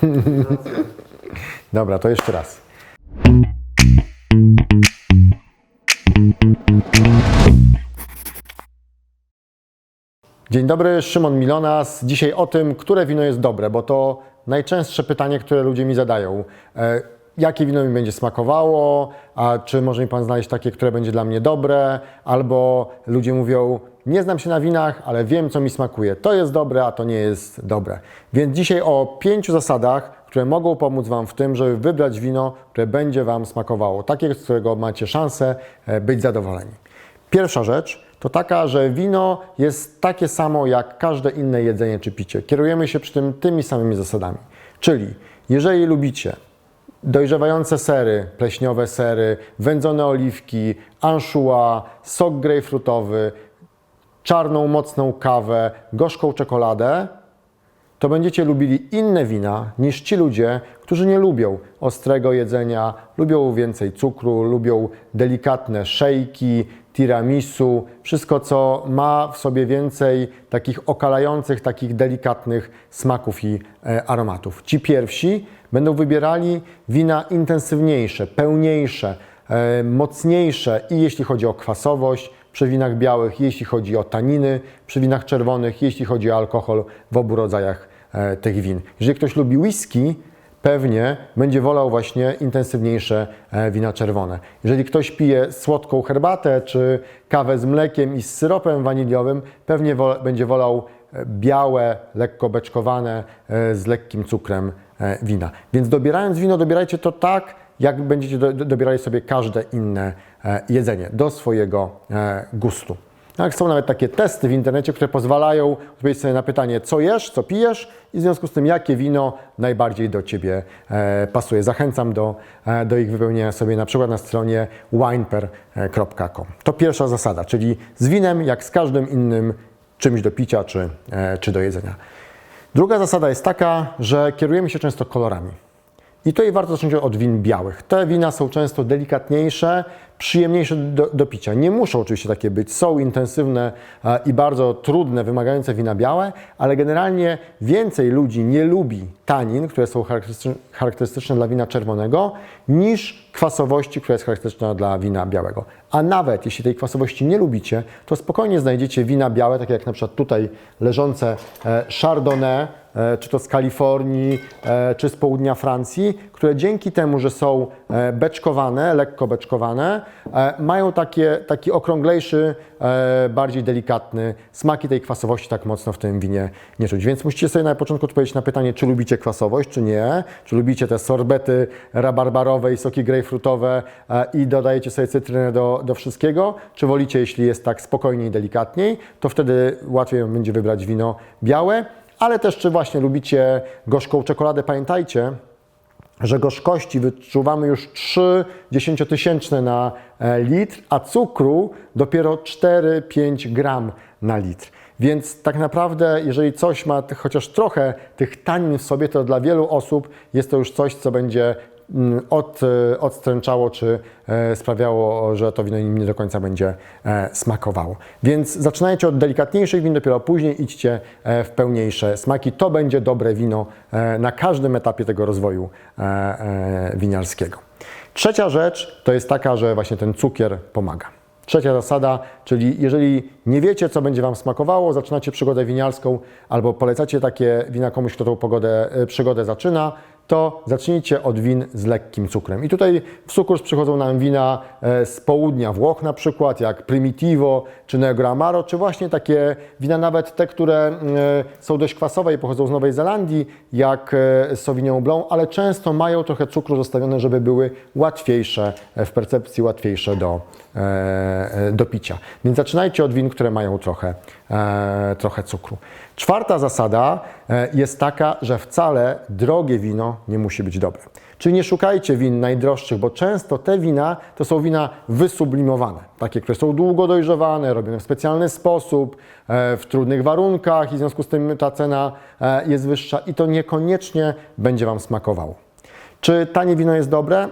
Dobra, to jeszcze raz. Dzień dobry, Szymon Milonas. Dzisiaj o tym, które wino jest dobre, bo to najczęstsze pytanie, które ludzie mi zadają. Jakie wino mi będzie smakowało, a czy może mi Pan znaleźć takie, które będzie dla mnie dobre, albo ludzie mówią, nie znam się na winach, ale wiem, co mi smakuje. To jest dobre, a to nie jest dobre. Więc dzisiaj o pięciu zasadach, które mogą pomóc Wam w tym, żeby wybrać wino, które będzie Wam smakowało, takie, z którego macie szansę e, być zadowoleni. Pierwsza rzecz to taka, że wino jest takie samo jak każde inne jedzenie czy picie. Kierujemy się przy tym tymi samymi zasadami. Czyli jeżeli lubicie dojrzewające sery, pleśniowe sery, wędzone oliwki, anchois, sok grejpfrutowy, czarną, mocną kawę, gorzką czekoladę, to będziecie lubili inne wina niż ci ludzie, którzy nie lubią ostrego jedzenia, lubią więcej cukru, lubią delikatne szejki, tiramisu, wszystko co ma w sobie więcej takich okalających, takich delikatnych smaków i e, aromatów. Ci pierwsi będą wybierali wina intensywniejsze, pełniejsze, e, mocniejsze i jeśli chodzi o kwasowość, przy winach białych, jeśli chodzi o taniny, przy winach czerwonych, jeśli chodzi o alkohol w obu rodzajach e, tych win. Jeżeli ktoś lubi whisky, pewnie będzie wolał właśnie intensywniejsze e, wina czerwone. Jeżeli ktoś pije słodką herbatę czy kawę z mlekiem i z syropem waniliowym, pewnie będzie wolał e, białe, lekko beczkowane e, z lekkim cukrem wina. Więc dobierając wino, dobierajcie to tak, jak będziecie do, do, dobierali sobie każde inne jedzenie do swojego gustu. Tak, są nawet takie testy w internecie, które pozwalają odpowiedzieć sobie na pytanie, co jesz, co pijesz i w związku z tym, jakie wino najbardziej do Ciebie e, pasuje. Zachęcam do, e, do ich wypełnienia sobie na przykład na stronie wineper.com. To pierwsza zasada, czyli z winem, jak z każdym innym czymś do picia czy, e, czy do jedzenia. Druga zasada jest taka, że kierujemy się często kolorami. I tutaj warto zacząć od win białych. Te wina są często delikatniejsze, przyjemniejsze do, do picia. Nie muszą oczywiście takie być. Są intensywne e, i bardzo trudne, wymagające wina białe, ale generalnie więcej ludzi nie lubi tanin, które są charakterystyczne, dla wina czerwonego, niż kwasowości, która jest charakterystyczna dla wina białego. A nawet jeśli tej kwasowości nie lubicie, to spokojnie znajdziecie wina białe, takie jak na przykład tutaj leżące e, Chardonnay, czy to z Kalifornii, e, czy z południa Francji, które dzięki temu, że są e, beczkowane, lekko beczkowane, e, mają takie, taki okrąglejszy, e, bardziej delikatny smak i tej kwasowości tak mocno w tym winie nie czuć. Więc musicie sobie na początku odpowiedzieć na pytanie, czy lubicie kwasowość, czy nie, czy lubicie te sorbety rabarbarowe i soki grejpfrutowe e, i dodajecie sobie cytrynę do, do wszystkiego, czy wolicie, jeśli jest tak spokojniej i delikatniej, to wtedy łatwiej będzie wybrać wino białe, ale też czy właśnie lubicie gorzką czekoladę, pamiętajcie, że gorzkości wyczuwamy już 3 dziesięciotysięczne na e, litr, a cukru dopiero 4-5 gram na litr. Więc tak naprawdę, jeżeli coś ma chociaż trochę tych tanin w sobie, to dla wielu osób jest to już coś, co będzie od, e, odstręczało, czy e, sprawiało, że to wino im nie do końca będzie e, smakowało. Więc zaczynajcie od delikatniejszych win, dopiero później idźcie w pełniejsze smaki. To będzie dobre wino na każdym etapie tego rozwoju winiarskiego. Trzecia rzecz to jest taka, że właśnie ten cukier pomaga. Trzecia zasada, czyli jeżeli nie wiecie, co będzie Wam smakowało, zaczynacie przygodę winiarską albo polecacie takie wina komuś, kto tą pogodę, przygodę zaczyna, to zacznijcie od win z lekkim cukrem. I tutaj w sukurs przychodzą nam wina e, z południa Włoch na przykład, jak Primitivo czy Negro Amaro, czy właśnie takie wina nawet te, które e, są dość kwasowe i pochodzą z Nowej Zelandii, jak e, Sauvignon Blanc, ale często mają trochę cukru zostawione, żeby były łatwiejsze w percepcji, łatwiejsze do, do picia. Więc zaczynajcie od win, które mają trochę, trochę cukru. Czwarta zasada jest taka, że wcale drogie wino nie musi być dobre. Czyli nie szukajcie win najdroższych, bo często te wina to są wina wysublimowane, takie, które są długo dojrzewane, robione w specjalny sposób, e, w trudnych warunkach i w związku z tym ta cena e, jest wyższa i to niekoniecznie będzie Wam smakowało. Czy tanie wino jest dobre?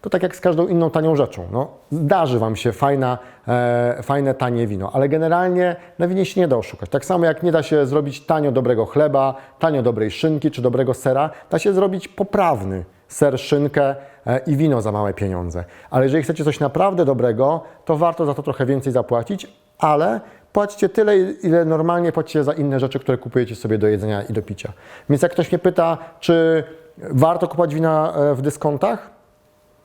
To tak jak z każdą inną tanią rzeczą. No, zdarzy Wam się fajna, e, fajne, tanie wino, ale generalnie na winie się nie da oszukać. Tak samo jak nie da się zrobić tanio dobrego chleba, tanio dobrej szynki czy dobrego sera, da się zrobić poprawny ser, szynkę e, i wino za małe pieniądze. Ale jeżeli chcecie coś naprawdę dobrego, to warto za to trochę więcej zapłacić, ale płacicie tyle, ile normalnie płacicie za inne rzeczy, które kupujecie sobie do jedzenia i do picia. Więc jak ktoś mnie pyta, czy warto kupować wina e, w dyskontach,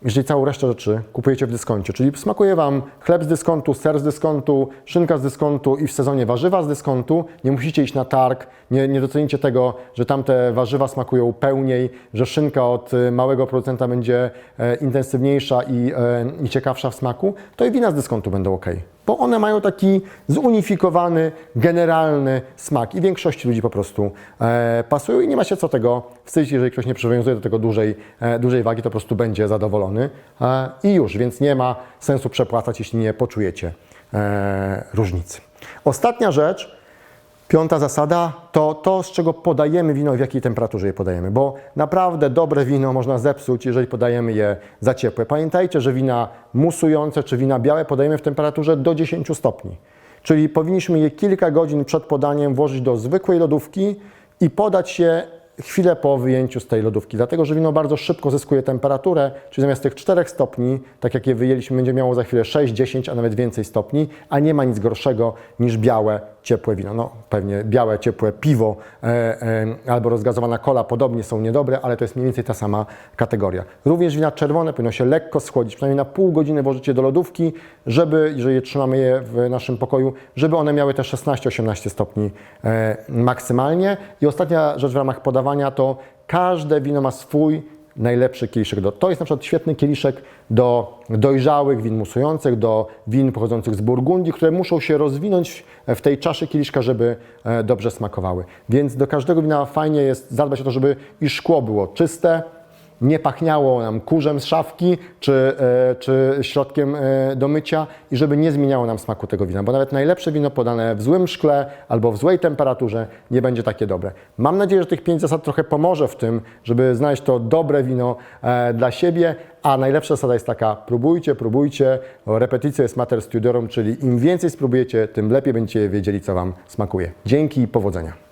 jeżeli całą resztę rzeczy kupujecie w dyskoncie, czyli smakuje Wam chleb z dyskontu, ser z dyskontu, szynka z dyskontu i w sezonie warzywa z dyskontu, nie musicie iść na targ, nie, nie docenicie tego, że tamte warzywa smakują pełniej, że szynka od y, małego producenta będzie e, intensywniejsza i, e, i ciekawsza w smaku, to i wina z dyskontu będą ok. Bo one mają taki zunifikowany, generalny smak i większości ludzi po prostu e, pasują i nie ma się co tego wstydzić, jeżeli ktoś nie przywiązuje do tego dużej, e, dużej wagi, to po prostu będzie zadowolony e, i już, więc nie ma sensu przepłacać, jeśli nie poczujecie e, różnicy. Ostatnia rzecz, Piąta zasada to to, z czego podajemy wino i w jakiej temperaturze je podajemy, bo naprawdę dobre wino można zepsuć, jeżeli podajemy je za ciepłe. Pamiętajcie, że wina musujące czy wina białe podajemy w temperaturze do 10 stopni. Czyli powinniśmy je kilka godzin przed podaniem włożyć do zwykłej lodówki i podać je chwilę po wyjęciu z tej lodówki, dlatego że wino bardzo szybko zyskuje temperaturę, czyli zamiast tych 4 stopni, tak jak je wyjęliśmy, będzie miało za chwilę 6, 10, a nawet więcej stopni, a nie ma nic gorszego niż białe, ciepłe wino. No pewnie białe, ciepłe piwo e, e, albo rozgazowana kola podobnie są niedobre, ale to jest mniej więcej ta sama kategoria. Również wina czerwone powinno się lekko schłodzić, przynajmniej na pół godziny włożycie do lodówki, żeby, jeżeli trzymamy je w naszym pokoju, żeby one miały te 16-18 stopni e, maksymalnie. I ostatnia rzecz w ramach podawania to każde wino ma swój najlepszy kieliszek. Do, to jest na przykład świetny kieliszek do dojrzałych win musujących, do win pochodzących z Burgundii, które muszą się rozwinąć w tej czaszy kieliszka, żeby e, dobrze smakowały. Więc do każdego wina fajnie jest zadbać o to, żeby i szkło było czyste, nie pachniało nam kurzem z szafki czy, e, czy środkiem e, do mycia i żeby nie zmieniało nam smaku tego wina, bo nawet najlepsze wino podane w złym szkle albo w złej temperaturze nie będzie takie dobre. Mam nadzieję, że tych pięć zasad trochę pomoże w tym, żeby znaleźć to dobre wino e, dla siebie, a najlepsza zasada jest taka, próbujcie, próbujcie, repeticja jest mater studiorum, czyli im więcej spróbujecie, tym lepiej będziecie wiedzieli, co Wam smakuje. Dzięki i powodzenia.